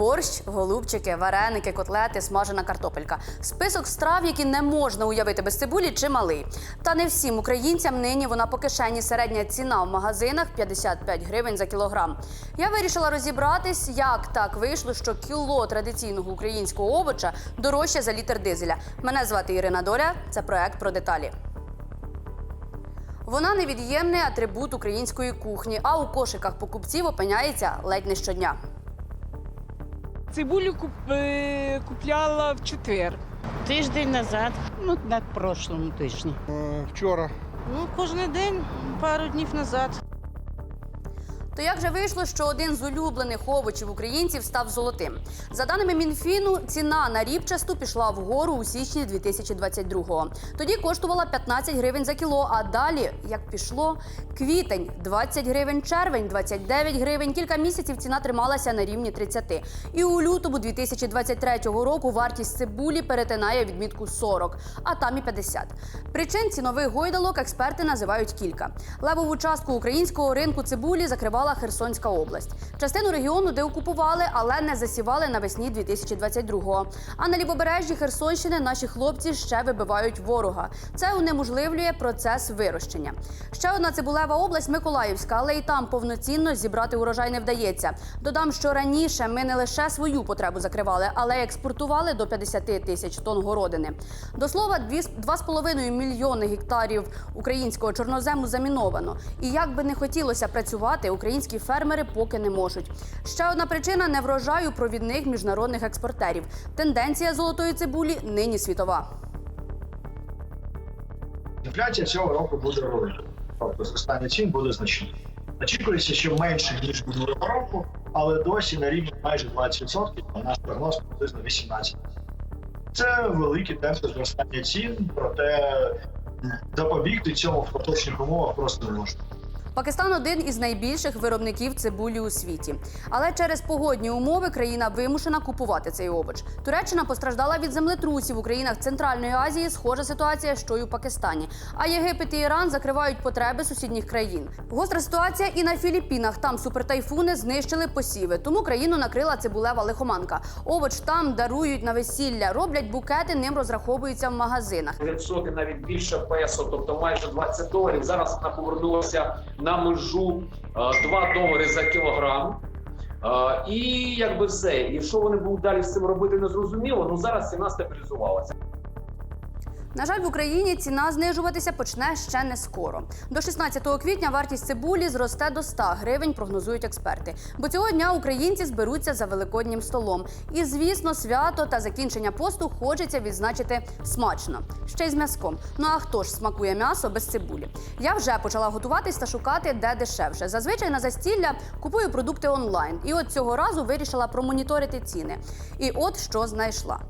Борщ, голубчики, вареники, котлети, смажена картопелька. Список страв, які не можна уявити без цибулі, чималий. Та не всім українцям нині вона по кишені. Середня ціна в магазинах 55 гривень за кілограм. Я вирішила розібратись, як так вийшло, що кіло традиційного українського овоча дорожче за літр дизеля. Мене звати Ірина Доля. Це проект про деталі. Вона невід'ємний атрибут української кухні, а у кошиках покупців опиняється ледь не щодня. Цибулю куп- е, купляла в четвер. Тиждень назад. Ну, на прошлому тижні. Е, Вчора Ну, кожен день, пару днів назад. То як же вийшло, що один з улюблених овочів українців став золотим? За даними Мінфіну, ціна на рібчасту пішла вгору у січні 2022-го. Тоді коштувала 15 гривень за кіло. А далі, як пішло, квітень 20 гривень, червень 29 гривень. Кілька місяців ціна трималася на рівні 30. І у лютому 2023 року вартість цибулі перетинає відмітку 40, а там і 50. Причин цінових гойдалок експерти називають кілька. Левову частку українського ринку цибулі закривала Херсонська область. Частину регіону деокупували, але не засівали навесні 2022-го. А на лівобережжі Херсонщини наші хлопці ще вибивають ворога. Це унеможливлює процес вирощення. Ще одна цибулева область Миколаївська, але і там повноцінно зібрати урожай не вдається. Додам, що раніше ми не лише свою потребу закривали, але й експортували до 50 тисяч тонн городини. До слова, дві- 2,5 мільйони гектарів українського чорнозему заміновано. І як би не хотілося працювати, українські фермери поки не можуть. Ще одна причина неврожаю провідних міжнародних експортерів. Тенденція золотої цибулі нині світова. Інфляція цього року буде велика. Тобто зростання цін буде значним. Очікується, що менше ніж минулого року, але досі на рівні майже 20%, а наш прогноз приблизно 18%. Це великі темпи зростання цін, проте запобігти цьому в поточних умовах просто не можна. Пакистан один із найбільших виробників цибулі у світі. Але через погодні умови країна вимушена купувати цей овоч. Туреччина постраждала від землетрусів у країнах Центральної Азії. Схожа ситуація, що й у Пакистані. А Єгипет і Іран закривають потреби сусідніх країн. Гостра ситуація і на Філіппінах. Там супертайфуни знищили посіви, тому країну накрила цибулева лихоманка. Овоч там дарують на весілля, роблять букети, ним розраховуються в магазинах. відсоти навіть більше песо, тобто майже 20 доларів. Зараз вона повернулася на межу е, 2 долари за кілограм. Е, І якби все. І що вони будуть далі з цим робити, не зрозуміло. Ну зараз ціна стабілізувалася. На жаль, в Україні ціна знижуватися почне ще не скоро. До 16 квітня вартість цибулі зросте до 100 гривень, прогнозують експерти. Бо цього дня українці зберуться за великоднім столом. І, звісно, свято та закінчення посту хочеться відзначити смачно, ще й з м'язком. Ну а хто ж смакує м'ясо без цибулі? Я вже почала готуватись та шукати, де дешевше. Зазвичай на застілля купую продукти онлайн. І от цього разу вирішила промоніторити ціни. І от що знайшла.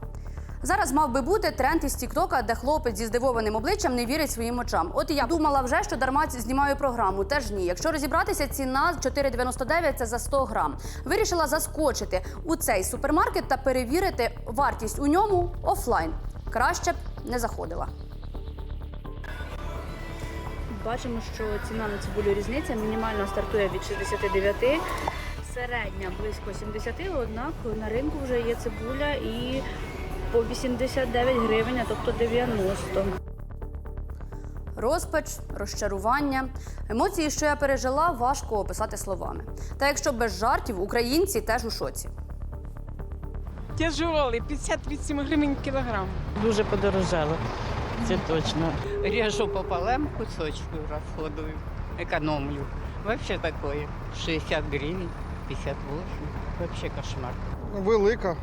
Зараз мав би бути тренд із Тіктока, де хлопець зі здивованим обличчям не вірить своїм очам. От я думала вже, що дарма знімаю програму. Теж ні. Якщо розібратися, ціна 4,99 – це за 100 грам. Вирішила заскочити у цей супермаркет та перевірити вартість у ньому офлайн. Краще б не заходила. Бачимо, що ціна на цибулю різниця мінімально стартує від 69, середня близько 70, однак на ринку вже є цибуля і по 89 гривень, а тобто 90. Розпач, розчарування, емоції, що я пережила, важко описати словами. Та якщо без жартів, українці теж у шоці. Тяжолий, 58 гривень кілограм. Дуже подорожало. Це точно. Режу пополам кусочку, расходую, экономлю. Вообще такое. 60 гривен, 58. Вообще кошмар. велика,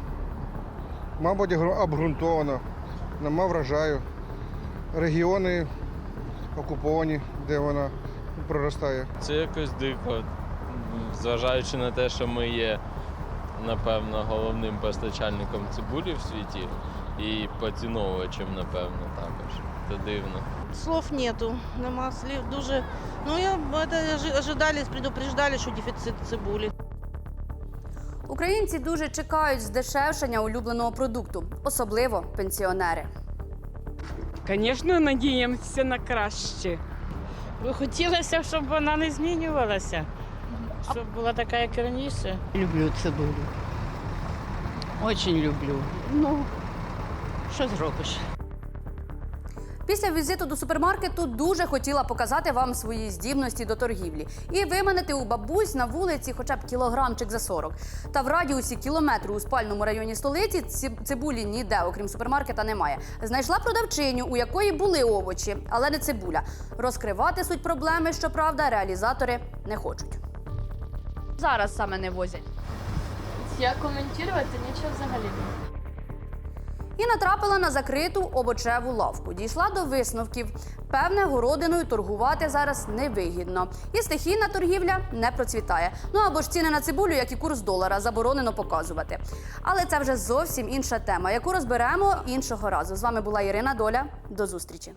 мабуть, обґрунтована, нема врожаю. Регіони окуповані, де вона проростає. Це якось дико, зважаючи на те, що ми є, напевно, головним постачальником цибулі в світі і поціновувачем, напевно, також. Це дивно. Слов нету, нема слів. Дуже. Ну я это ожи- ожидали, предупреждали, що дефіцит цибулі. Українці дуже чекають здешевшення улюбленого продукту, особливо пенсіонери. Звісно, надіємося на краще. Хотілося, щоб вона не змінювалася. Щоб була така, як раніше. Люблю цибулю. Очень люблю. Ну, що зробиш? Після візиту до супермаркету дуже хотіла показати вам свої здібності до торгівлі і виманити у бабусь на вулиці хоча б кілограмчик за 40. Та в радіусі кілометру у спальному районі столиці ці- цибулі ніде, окрім супермаркета, немає. Знайшла продавчиню, у якої були овочі, але не цибуля. Розкривати суть проблеми, щоправда, реалізатори не хочуть. Зараз саме не возять. Я коментувати нічого взагалі не І натрапила на закриту овочеву лавку. Дійшла до висновків. Певне, городиною торгувати зараз невигідно. І стихійна торгівля не процвітає. Ну або ж ціни на цибулю, як і курс долара, заборонено показувати. Але це вже зовсім інша тема, яку розберемо іншого разу. З вами була Ірина Доля. До зустрічі.